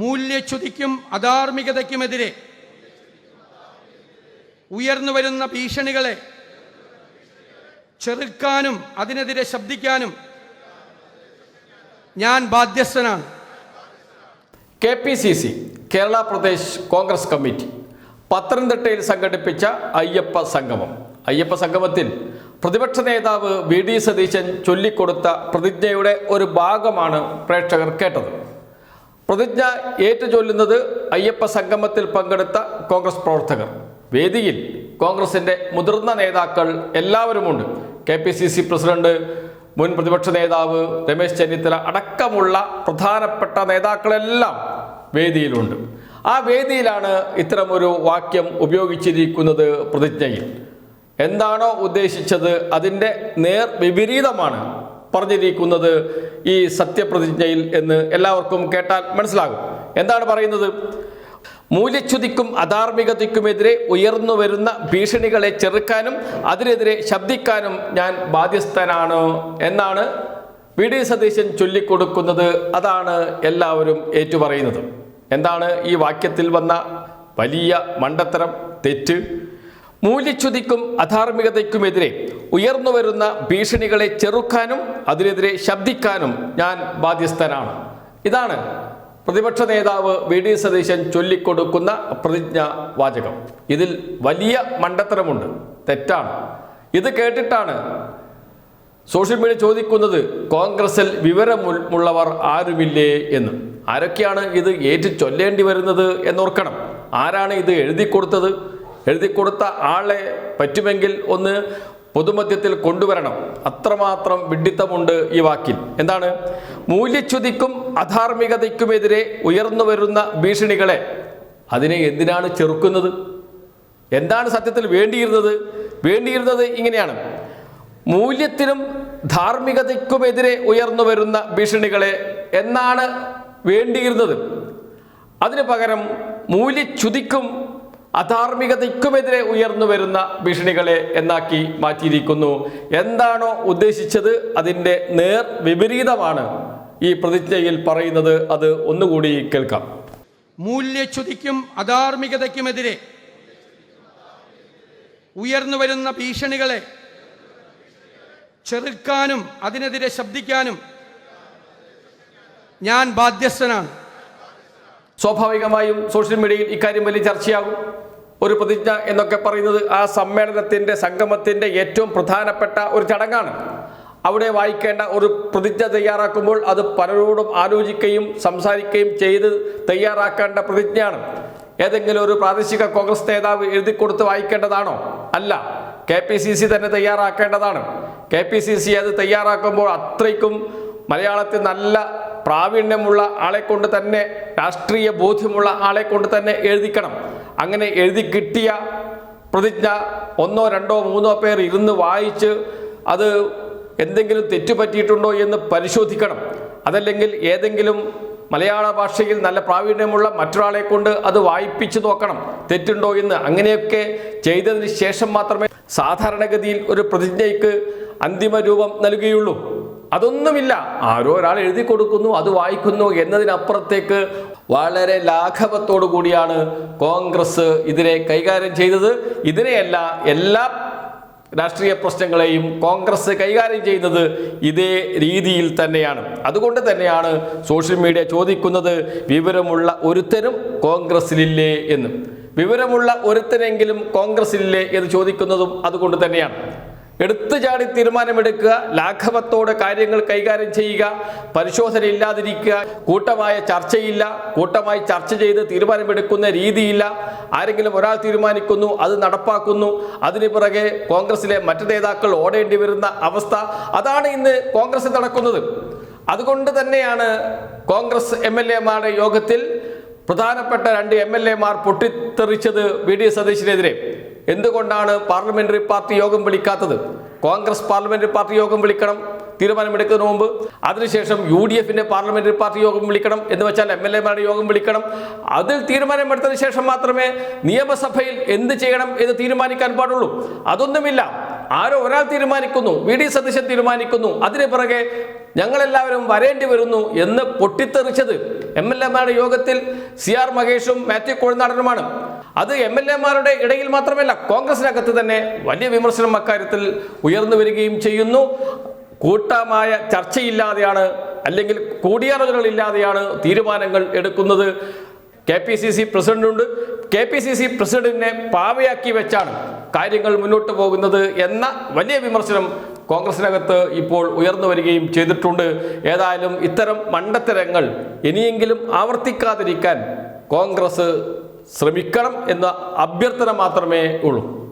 മൂല്യച്യുതിക്കും അധാർമികതയ്ക്കുമെതിരെ ഉയർന്നു വരുന്ന ഭീഷണികളെ ചെറുക്കാനും അതിനെതിരെ ശബ്ദിക്കാനും ഞാൻ ബാധ്യസ്ഥനാണ്. K P C C Kerala Pradesh Congress committee പത്തനംതിട്ടയിൽ സംഘടിപ്പിച്ച അയ്യപ്പ സംഗമം. അയ്യപ്പ സംഗമത്തിൽ പ്രതിപക്ഷ നേതാവ് വി ഡി സതീശൻ ചൊല്ലിക്കൊടുത്ത പ്രതിജ്ഞയുടെ ഒരു ഭാഗമാണ് പ്രേക്ഷകർ കേട്ടത്. പ്രതിജ്ഞ ഏറ്റുചൊല്ലുന്നത് അയ്യപ്പ സംഗമത്തിൽ പങ്കെടുത്ത കോൺഗ്രസ് പ്രവർത്തകർ. വേദിയിൽ കോൺഗ്രസിന്റെ മുതിർന്ന നേതാക്കൾ എല്ലാവരുമുണ്ട്. K P C C president മുൻ പ്രതിപക്ഷ നേതാവ് രമേശ് ചെന്നിത്തല അടക്കമുള്ള പ്രധാനപ്പെട്ട നേതാക്കളെല്ലാം വേദിയിലുണ്ട്. ആ വേദിയിലാണ് ഇത്തരമൊരു വാക്യം ഉപയോഗിച്ചിരിക്കുന്നത് പ്രതിജ്ഞയിൽ. എന്താണോ ഉദ്ദേശിച്ചത് അതിന്റെ നേർ വിപരീതമാണ്. പറഞ്ഞിരിക്കുന്നത് ഈ സത്യപ്രതിജ്ഞയിൽ എന്ന് എല്ലാവർക്കും കേട്ടാൽ മനസ്സിലാകും. എന്താണ് പറയുന്നത്? മൂല്യച്യുതിക്കും അധാർമികതയ്ക്കുമെതിരെ ഉയർന്നു വരുന്ന ഭീഷണികളെ ചെറുക്കാനും അതിനെതിരെ ശബ്ദിക്കാനും ഞാൻ ബാധ്യസ്ഥനാണ് എന്നാണ് വി ഡി സതീശൻ ചൊല്ലിക്കൊടുക്കുന്നത്. അതാണ് എല്ലാവരും ഏറ്റുപറയുന്നത്. എന്താണ് ഈ വാക്യത്തിൽ വന്ന വലിയ മണ്ടത്തരം തെറ്റ്? മൂല്യച്യുതിക്കും അധാർമികതയ്ക്കുമെതിരെ ഉയർന്നുവരുന്ന ഭീഷണികളെ ചെറുക്കാനും അതിനെതിരെ ശബ്ദിക്കാനും ഞാൻ ബാധ്യസ്ഥനാണ്. ഇതാണ് പ്രതിപക്ഷ നേതാവ് വി ഡി സതീശൻ ചൊല്ലിക്കൊടുക്കുന്ന പ്രതിജ്ഞ വാചകം ഇതിൽ വലിയ മണ്ടത്തരമുണ്ട്. തെറ്റാണ്. ഇത് കേട്ടിട്ടാണ് സോഷ്യൽ മീഡിയ ചോദിക്കുന്നത് കോൺഗ്രസിൽ വിവരമുള്ളവർ ആരുമില്ലേ എന്ന്. ആരൊക്കെയാണ് ഇത് ഏറ്റു ചൊല്ലേണ്ടി വരുന്നത് എന്നോർക്കണം. ആരാണ് ഇത് എഴുതി കൊടുത്തത് എഴുതി കൊടുത്ത ആളെ പറ്റുമെങ്കിൽ ഒന്ന് പൊതുമധ്യത്തിൽ കൊണ്ടുവരണം. അത്രമാത്രം വിഡിത്തമുണ്ട് ഈ വാക്കിൽ. എന്താണ്? മൂല്യച്യുതിക്കും അധാർമികതയ്ക്കുമെതിരെ ഉയർന്നു വരുന്ന ഭീഷണികളെ അതിനെ എന്തിനാണ് ചെറുക്കുന്നത്? എന്താണ് സത്യത്തിൽ വേണ്ടിയിരുന്നത്? വേണ്ടിയിരുന്നത് ഇങ്ങനെയാണ്. മൂല്യത്തിനും ധാർമ്മികതയ്ക്കുമെതിരെ ഉയർന്നു വരുന്ന ഭീഷണികളെ എന്നാണ് വേണ്ടിയിരുന്നത്. അതിനു പകരം മൂല്യച്യുതിക്കും അധാർമികതയ്ക്കുമെതിരെ ഉയർന്നു വരുന്ന ഭീഷണികളെ എന്നാക്കി മാറ്റിയിരിക്കുന്നു. എന്താണോ ഉദ്ദേശിച്ചത് അതിന്റെ നേർ വിപരീതമാണ്. ഈ പ്രതിജ്ഞയിൽ പറയുന്നത് അത് ഒന്നുകൂടി കേൾക്കാം. മൂല്യച്യുതിക്കും അധാർമികതയ്ക്കുമെതിരെ ഉയർന്നു വരുന്ന ഭീഷണികളെ ചെറുക്കാനും അതിനെതിരെ ശബ്ദിക്കാനും ഞാൻ ബാധ്യസ്ഥനാണ്. സ്വാഭാവികമായും സോഷ്യൽ മീഡിയയിൽ ഇക്കാര്യം വലിയ ചർച്ചയാകും. ഒരു പ്രതിജ്ഞ എന്നൊക്കെ പറയുന്നത് ആ സമ്മേളനത്തിന്റെ സംഗമത്തിന്റെ ഏറ്റവും പ്രധാനപ്പെട്ട ഒരു ചടങ്ങാണ്. അവിടെ വായിക്കേണ്ട ഒരു പ്രതിജ്ഞ തയ്യാറാക്കുമ്പോൾ അത് പലരോടും ആലോചിക്കുകയും സംസാരിക്കുകയും ചെയ്ത് തയ്യാറാക്കേണ്ട പ്രതിജ്ഞയാണ്. ഏതെങ്കിലും ഒരു പ്രാദേശിക കോൺഗ്രസ് നേതാവ് എഴുതി കൊടുത്ത് വായിക്കേണ്ടതാണോ? അല്ല. കെ പി സി സി തന്നെ തയ്യാറാക്കേണ്ടതാണ്. കെ പി സി സി അത് തയ്യാറാക്കുമ്പോൾ അത്രയ്ക്കും മലയാളത്തിൽ നല്ല പ്രാവീണ്യമുള്ള ആളെ കൊണ്ട് തന്നെ രാഷ്ട്രീയ ബോധ്യമുള്ള ആളെ കൊണ്ട് തന്നെ എഴുതിക്കണം. അങ്ങനെ എഴുതി കിട്ടിയ പ്രതിജ്ഞ ഒന്നോ രണ്ടോ മൂന്നോ പേർ ഇരുന്ന് വായിച്ച് അത് എന്തെങ്കിലും തെറ്റുപറ്റിയിട്ടുണ്ടോ എന്ന് പരിശോധിക്കണം. അതല്ലെങ്കിൽ ഏതെങ്കിലും മലയാള ഭാഷയിൽ നല്ല പ്രാവീണ്യമുള്ള മറ്റൊരാളെ കൊണ്ട് അത് വായിപ്പിച്ചു നോക്കണം. തെറ്റുണ്ടോ എന്ന് അങ്ങനെയൊക്കെ ചെയ്തതിന് ശേഷം മാത്രമേ സാധാരണഗതിയിൽ ഒരു പ്രതിജ്ഞയ്ക്ക് അന്തിമ രൂപം നൽകുകയുള്ളൂ അതൊന്നുമില്ല. ആരോ ഒരാൾ എഴുതി കൊടുക്കുന്നു അത് വായിക്കുന്നു എന്നതിനപ്പുറത്തേക്ക് വളരെ ലാഘവത്തോടു കൂടിയാണ് കോൺഗ്രസ് ഇതിനെ കൈകാര്യം ചെയ്തത്. ഇതിനെയല്ല എല്ലാ രാഷ്ട്രീയ പ്രശ്നങ്ങളെയും കോൺഗ്രസ് കൈകാര്യം ചെയ്യുന്നത് ഇതേ രീതിയിൽ തന്നെയാണ്. അതുകൊണ്ട് തന്നെയാണ് സോഷ്യൽ മീഡിയ ചോദിക്കുന്നത് വിവരമുള്ള ഒരുത്തരും കോൺഗ്രസിലില്ലേ എന്ന്. വിവരമുള്ള ഒരുത്തനെങ്കിലും കോൺഗ്രസിലില്ലേ എന്ന് ചോദിക്കുന്നതും അതുകൊണ്ട് തന്നെയാണ്. എടുത്തു ചാടി തീരുമാനമെടുക്കുക ലാഘവത്തോടെ കാര്യങ്ങൾ കൈകാര്യം ചെയ്യുക പരിശോധന ഇല്ലാതിരിക്കുക കൂട്ടമായ ചർച്ചയില്ല കൂട്ടമായി ചർച്ച ചെയ്ത് തീരുമാനമെടുക്കുന്ന രീതിയില്ല. ആരെങ്കിലും ഒരാൾ തീരുമാനിക്കുന്നു അത് നടപ്പാക്കുന്നു. അതിന് പിറകെ കോൺഗ്രസിലെ മറ്റു നേതാക്കൾ ഓടേണ്ടി വരുന്ന അവസ്ഥ. അതാണ് ഇന്ന് കോൺഗ്രസ് നടക്കുന്നത്. അതുകൊണ്ട് തന്നെയാണ് കോൺഗ്രസ് എം എൽ എമാരുടെ യോഗത്തിൽ പ്രധാനപ്പെട്ട രണ്ട് എം എൽ എമാർ പൊട്ടിത്തെറിച്ചത് വി ഡി സതീശിനെതിരെ. എന്തുകൊണ്ടാണ് പാർലമെന്ററി പാർട്ടി യോഗം വിളിക്കാത്തത്? കോൺഗ്രസ് പാർലമെന്ററി പാർട്ടി യോഗം വിളിക്കണം തീരുമാനമെടുക്കുന്നതിന് മുമ്പ്. അതിനുശേഷം യു ഡി എഫിന്റെ പാർലമെന്ററി പാർട്ടി യോഗം വിളിക്കണം എന്ന് വെച്ചാൽ എം എൽ എമാരുടെ യോഗം വിളിക്കണം. അതിൽ തീരുമാനമെടുത്തതിന് ശേഷം മാത്രമേ നിയമസഭയിൽ എന്ത് ചെയ്യണം എന്ന് തീരുമാനിക്കാൻ പാടുള്ളൂ. അതൊന്നുമില്ല. ആരോ ഒരാൾ തീരുമാനിക്കുന്നു. വി ഡി സതീശൻ തീരുമാനിക്കുന്നു. അതിന് പിറകെ ഞങ്ങളെല്ലാവരും വരേണ്ടി വരുന്നു എന്ന് പൊട്ടിത്തെറിച്ചത് എം എൽ എമാരുടെ യോഗത്തിൽ സി ആർ മഹേഷും മാത്യു കോഴിനാടനുമാണ്. അത് എം എൽ എമാരുടെ ഇടയിൽ മാത്രമല്ല കോൺഗ്രസിനകത്ത് തന്നെ വലിയ വിമർശനം അക്കാര്യത്തിൽ ഉയർന്നു വരികയും ചെയ്യുന്നു. കൂട്ടമായ ചർച്ചയില്ലാതെയാണ് അല്ലെങ്കിൽ കൂടിയാലോചനകളില്ലാതെയാണ് തീരുമാനങ്ങൾ എടുക്കുന്നത്. കെ പി സി സി പ്രസിഡന്റുണ്ട്. കെ പി സി സി പ്രസിഡന്റിനെ പാവയാക്കി വെച്ചാണ് കാര്യങ്ങൾ മുന്നോട്ട് പോകുന്നത് എന്ന വലിയ വിമർശനം കോൺഗ്രസിനകത്ത് ഇപ്പോൾ ഉയർന്നു വരികയും ചെയ്തിട്ടുണ്ട്. ഏതായാലും ഇത്തരം മണ്ടത്തരങ്ങൾ ഇനിയെങ്കിലും ആവർത്തിക്കാതിരിക്കാൻ കോൺഗ്രസ് ശ്രമിക്കണം എന്ന അഭ്യർത്ഥന മാത്രമേ ഉള്ളൂ.